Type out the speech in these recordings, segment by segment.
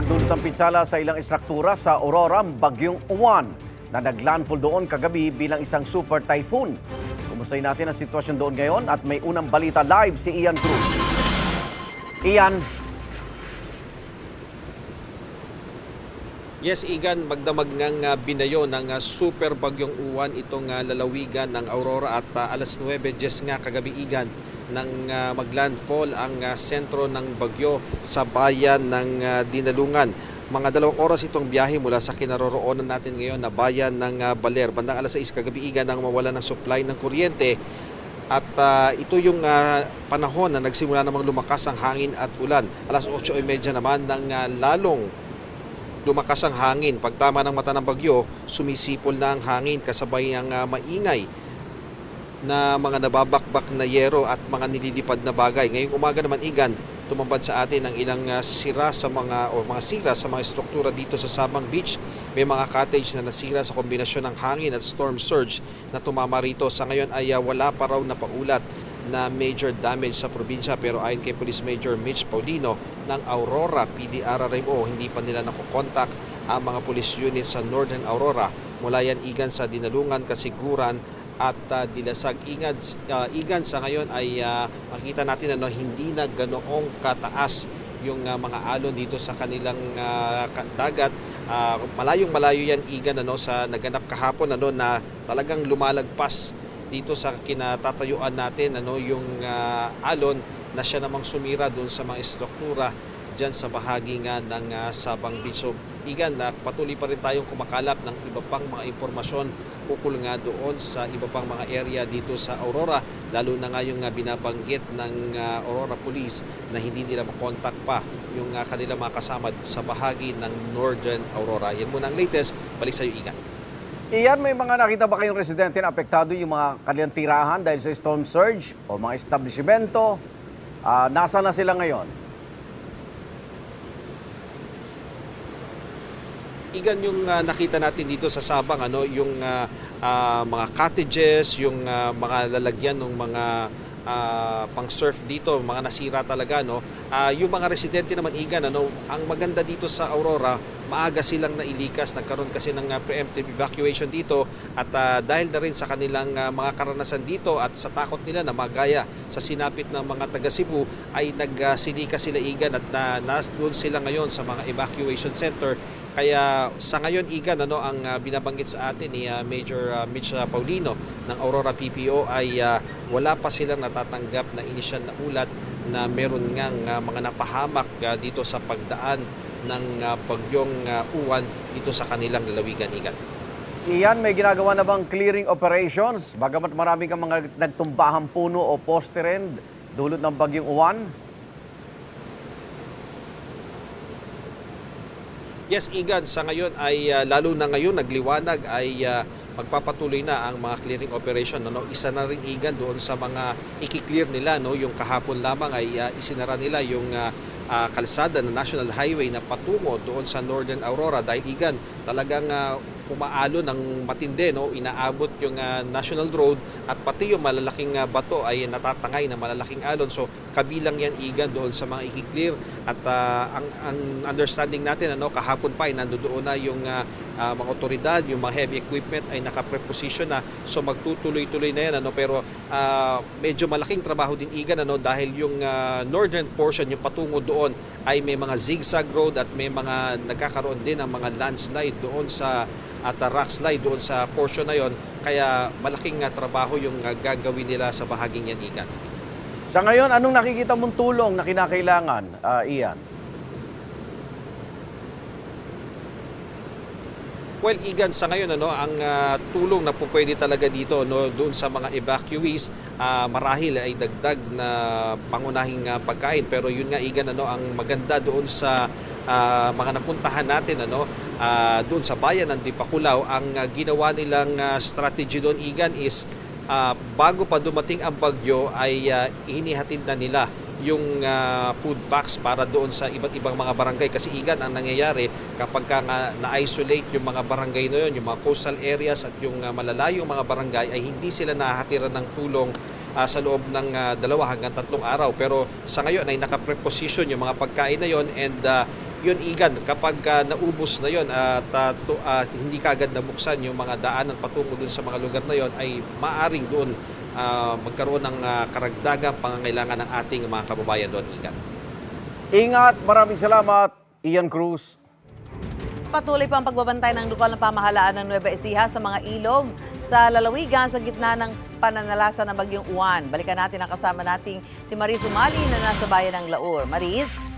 ang pinsala sa ilang istruktura sa Aurora, Bagyong Uwan na naglandfall doon kagabi bilang isang super typhoon. Kumustahin natin ang sitwasyon doon ngayon at may unang balita live si Ian Cruz. Ian, Yes, Igan, magdamag ngang ah, binayo ng ah, super bagyong uwan itong ah, lalawigan ng Aurora at ah, alas 9.10 nga kagabi Igan nang ah, maglandfall ang ah, sentro ng bagyo sa bayan ng ah, Dinalungan. Mga dalawang oras itong biyahe mula sa kinaroroonan natin ngayon na bayan ng ah, Baler. Bandang alas 6 kagabi Igan nang mawala ng supply ng kuryente at ah, ito yung ah, panahon na nagsimula namang lumakas ang hangin at ulan. Alas 8.30 naman nang ah, lalong lumakas ang hangin. Pagtama ng mata ng bagyo, sumisipol na ang hangin kasabay ang ah, maingay na mga nababakbak na yero at mga nililipad na bagay. Ngayong umaga naman igan, tumambad sa atin ang ilang ah, sira sa mga o mga sira sa mga struktura dito sa Sabang Beach. May mga cottage na nasira sa kombinasyon ng hangin at storm surge na tumama rito. Sa ngayon ay ah, wala pa raw na paulat na major damage sa probinsya pero ayon kay Police Major Mitch Paulino ng Aurora PDRRMO hindi pa nila nakokontak ang mga police unit sa Northern Aurora mula yan igan sa Dinalungan, Kasiguran at ah, Dilasag. Ingad, ah, igan sa ngayon ay ah, makita natin ano, hindi na ganoong kataas yung ah, mga alon dito sa kanilang ka- dagat. Ah, malayong malayo yan igan ano, sa naganap kahapon ano, na talagang lumalagpas dito sa kinatatayuan natin ano yung ah, alon na siya namang sumira doon sa mga estruktura diyan sa bahagi nga ng ah, Sabang Beach. So, igan na patuloy pa rin tayong kumakalap ng iba pang mga impormasyon ukol nga doon sa iba pang mga area dito sa Aurora lalo na nga yung binabanggit ng ah, Aurora Police na hindi nila makontak pa yung ah, kanilang mga kasama sa bahagi ng Northern Aurora. Yan muna ang latest. Balik sa iyo, Igan. Ian, may mga nakita ba kayong residente na apektado yung mga kanilang tirahan dahil sa storm surge o mga establishmento? Ah, nasa na sila ngayon? Igan yung ah, nakita natin dito sa Sabang ano yung ah, ah, mga cottages, yung ah, mga lalagyan ng mga ah, pang-surf dito, mga nasira talaga no. Ah, yung mga residente naman Igan ano, ang maganda dito sa Aurora, maaga silang nailikas, nagkaroon kasi ng ah, preemptive evacuation dito at ah, dahil na rin sa kanilang ah, mga karanasan dito at sa takot nila na magaya sa sinapit ng mga taga Cebu ay nagsilika sila Igan at na, na doon sila ngayon sa mga evacuation center kaya sa ngayon Igan ano ang ah, binabanggit sa atin ni ah, Major ah, Mitch Paulino ng Aurora PPO ay ah, wala pa silang natatanggap na inisyal na ulat na meron ngang ah, mga napahamak ah, dito sa pagdaan ng ah, bagyong ah, uwan dito sa kanilang lalawigan Igan. Iyan, may ginagawa na bang clearing operations? Bagamat marami kang mga nagtumbahang puno o poste rin dulot ng bagyong uwan? Yes, Igan, sa ngayon ay ah, lalo na ngayon nagliwanag ay ah, magpapatuloy na ang mga clearing operation ano? Isa na rin igan doon sa mga i-clear nila no? Yung kahapon lamang ay ah, isinara nila yung ah, ah, kalsada na National Highway na patungo doon sa Northern Aurora. Dahil igan talagang ah, umaalo ng matindi no? Inaabot yung ah, National Road at pati yung malalaking ah, bato ay natatangay na malalaking alon. So kabilang yan igan doon sa mga i-clear. At ah, ang, ang understanding natin ano kahapon pa ay nandoon na yung ah, ah, mga otoridad yung mga heavy equipment ay naka-preposition na. So magtutuloy-tuloy na yan ano. Pero ah, medyo malaking trabaho din igan ano dahil yung ah, northern portion yung patungo doon ay may mga zigzag road at may mga nagkakaroon din ng mga landslide doon sa at uh, rock slide doon sa portion na yon. Kaya malaking ah, trabaho yung ah, gagawin nila sa bahaging yan igan. Sa ngayon, anong nakikita mong tulong na kinakailangan, ah, Ian? Well, Igan, sa ngayon ano, ang ah, tulong na po pwede talaga dito no doon sa mga evacuees, ah, marahil ay dagdag na pangunahing ah, pagkain pero yun nga Igan ano ang maganda doon sa ah, mga napuntahan natin ano ah, doon sa bayan ng Dipakulaw, ang ah, ginawa nilang ah, strategy doon Igan is ah, bago pa dumating ang bagyo ay ah, hinihatid na nila yung ah, food packs para doon sa iba't ibang mga barangay. Kasi igan ang nangyayari kapag ka nga na-isolate yung mga barangay na yun, yung mga coastal areas at yung ah, malalayong mga barangay ay hindi sila nahatiran ng tulong ah, sa loob ng ah, dalawa hanggang tatlong araw. Pero sa ngayon ay nakapreposition yung mga pagkain na yon and ah, yun igan kapag ah, naubos na yon at ah, to- ah, hindi kagad nabuksan yung mga daanan patungo dun sa mga lugar na yon ay maaring doon ah, magkaroon ng ah, karagdagang pangangailangan ng ating mga kababayan doon igan. Ingat, maraming salamat, Ian Cruz. Patuloy pa ang pagbabantay ng lokal na pamahalaan ng Nueva Ecija sa mga ilog sa lalawigan sa gitna ng pananalasa ng Bagyong Uwan. Balikan natin ang kasama nating si Maris Umali na nasa bayan ng Laur. Maris?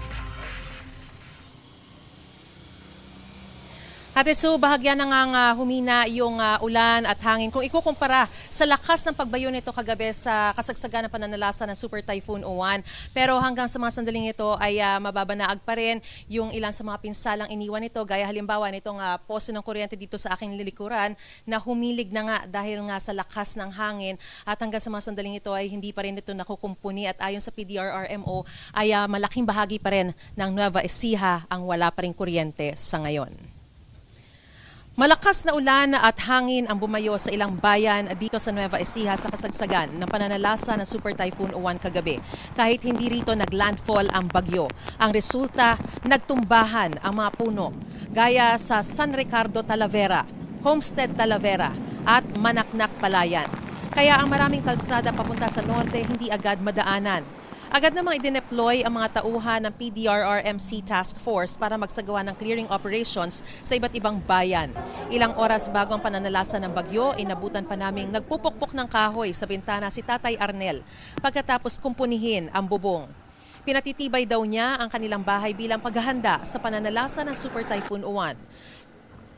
Ate Sue, bahagyan na nga humina yung ah, ulan at hangin. Kung ikukumpara sa lakas ng pagbayo nito kagabi sa kasagsagan ng pananalasa ng Super Typhoon Uwan. Pero hanggang sa mga sandaling ito ay ah, mababanaag pa rin yung ilan sa mga pinsalang iniwan nito. Gaya halimbawa nitong uh, poste ng kuryente dito sa aking lilikuran na humilig na nga dahil nga sa lakas ng hangin. At hanggang sa mga sandaling ito ay hindi pa rin ito nakukumpuni. At ayon sa PDRRMO ay ah, malaking bahagi pa rin ng Nueva Ecija ang wala pa rin kuryente sa ngayon. Malakas na ulan at hangin ang bumayo sa ilang bayan dito sa Nueva Ecija sa kasagsagan ng pananalasa ng Super Typhoon Uwan kagabi. Kahit hindi rito naglandfall ang bagyo. Ang resulta, nagtumbahan ang mga puno gaya sa San Ricardo Talavera, Homestead Talavera at Manaknak Palayan. Kaya ang maraming kalsada papunta sa norte hindi agad madaanan. Agad namang idineploy ang mga tauhan ng PDRRMC Task Force para magsagawa ng clearing operations sa iba't ibang bayan. Ilang oras bago ang pananalasa ng bagyo, inabutan pa naming nagpupukpok ng kahoy sa bintana si Tatay Arnel pagkatapos kumpunihin ang bubong. Pinatitibay daw niya ang kanilang bahay bilang paghahanda sa pananalasa ng Super Typhoon Uwan.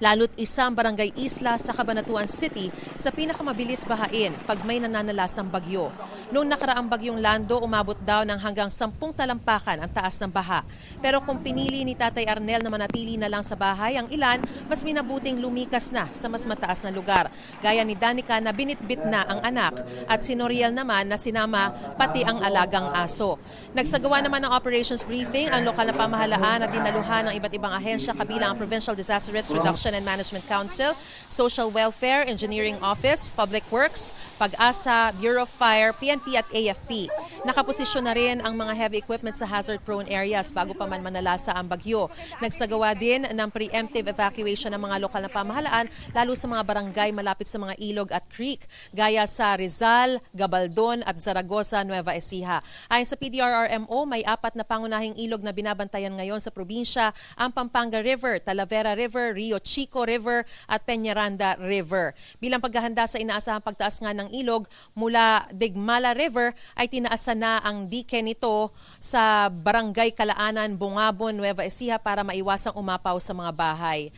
Lalo't isang barangay isla sa Cabanatuan City sa pinakamabilis bahain pag may nananalasang bagyo. Noong nakaraang bagyong Lando, umabot daw ng hanggang 10 talampakan ang taas ng baha. Pero kung pinili ni Tatay Arnel na manatili na lang sa bahay, ang ilan mas minabuting lumikas na sa mas mataas na lugar. Gaya ni Danica na binitbit na ang anak at si Noriel naman na sinama pati ang alagang aso. Nagsagawa naman ng operations briefing ang lokal na pamahalaan at dinaluhan ng iba't ibang ahensya kabilang ang Provincial Disaster Risk Reduction and Management Council, Social Welfare, Engineering Office, Public Works, Pag-asa, Bureau of Fire, PNP at AFP. Nakaposisyon na rin ang mga heavy equipment sa hazard-prone areas bago pa man manalasa ang bagyo. Nagsagawa din ng preemptive evacuation ng mga lokal na pamahalaan lalo sa mga barangay malapit sa mga ilog at creek gaya sa Rizal, Gabaldon at Zaragoza, Nueva Ecija. Ayon sa PDRRMO, may apat na pangunahing ilog na binabantayan ngayon sa probinsya, ang Pampanga River, Talavera River, Rio Chico River at Peñaranda River. Bilang paghahanda sa inaasahang pagtaas nga ng ilog mula Digmala River ay tinaasan na ang dike nito sa Barangay Kalaanan, Bungabon, Nueva Ecija para maiwasang umapaw sa mga bahay.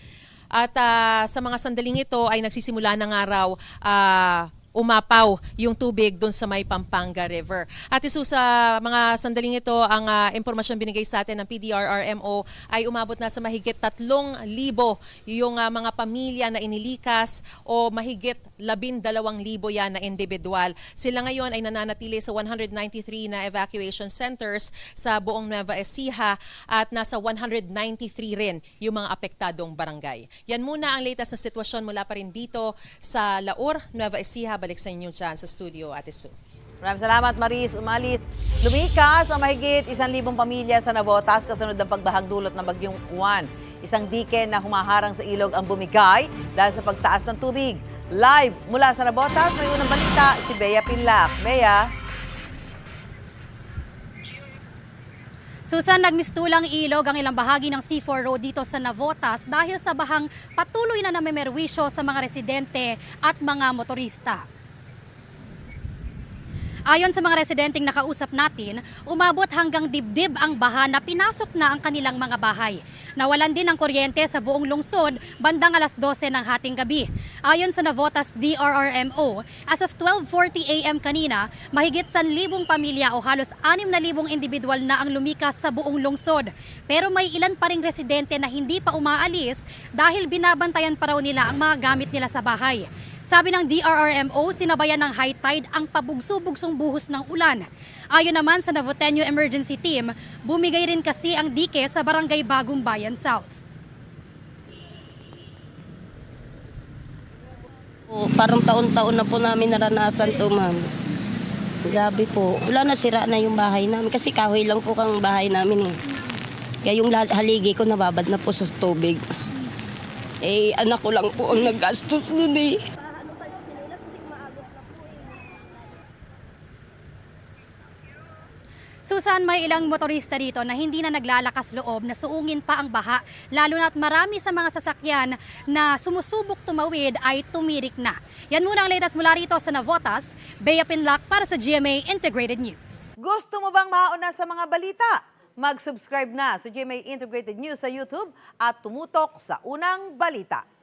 At ah, sa mga sandaling ito ay nagsisimula ng araw ah, umapaw yung tubig doon sa may Pampanga River. At isu sa mga sandaling ito, ang ah, impormasyon binigay sa atin ng PDRRMO ay umabot na sa mahigit 3,000 yung ah, mga pamilya na inilikas o mahigit 12,000 yan na individual. Sila ngayon ay nananatili sa 193 na evacuation centers sa buong Nueva Ecija at nasa 193 rin yung mga apektadong barangay. Yan muna ang latest na sitwasyon mula pa rin dito sa Laur, Nueva Ecija. Balik sa inyo dyan sa studio, Ate Sue. Maraming salamat, Maris. Umalit. Lumikas ang mahigit isang libong pamilya sa Navotas kasunod ng pagbahang dulot ng bagyong Juan. Isang dike na humaharang sa ilog ang bumigay dahil sa pagtaas ng tubig. Live mula sa Navotas, may unang balita si Bea Pinlac. Bea? Susan, nagmistulang ilog ang ilang bahagi ng C4 Road dito sa Navotas dahil sa bahang patuloy na namimerwisyo sa mga residente at mga motorista. Ayon sa mga residenteng nakausap natin, umabot hanggang dibdib ang baha na pinasok na ang kanilang mga bahay. Nawalan din ng kuryente sa buong lungsod bandang alas 12 ng hating gabi. Ayon sa Navotas DRRMO, as of 12.40 a.m. kanina, mahigit 1,000 pamilya o halos 6,000 individual na ang lumikas sa buong lungsod. Pero may ilan pa ring residente na hindi pa umaalis dahil binabantayan pa raw nila ang mga gamit nila sa bahay. Sabi ng DRRMO, sinabayan ng high tide ang pabugso-bugsong buhos ng ulan. Ayon naman sa Navotenyo Emergency Team, bumigay rin kasi ang dike sa Barangay Bagong Bayan South. Po, parang taon-taon na po namin naranasan to, ma'am. Grabe po. Wala na, sira na yung bahay namin. Kasi kahoy lang po kang bahay namin eh. Kaya yung haligi ko nababad na po sa tubig. Eh, anak ko lang po ang naggastos nun eh. Susan, may ilang motorista dito na hindi na naglalakas loob na suungin pa ang baha, lalo na't marami sa mga sasakyan na sumusubok tumawid ay tumirik na. Yan muna ang latest mula rito sa Navotas, Bea Pinlock para sa GMA Integrated News. Gusto mo bang mauna sa mga balita? Mag-subscribe na sa GMA Integrated News sa YouTube at tumutok sa unang balita.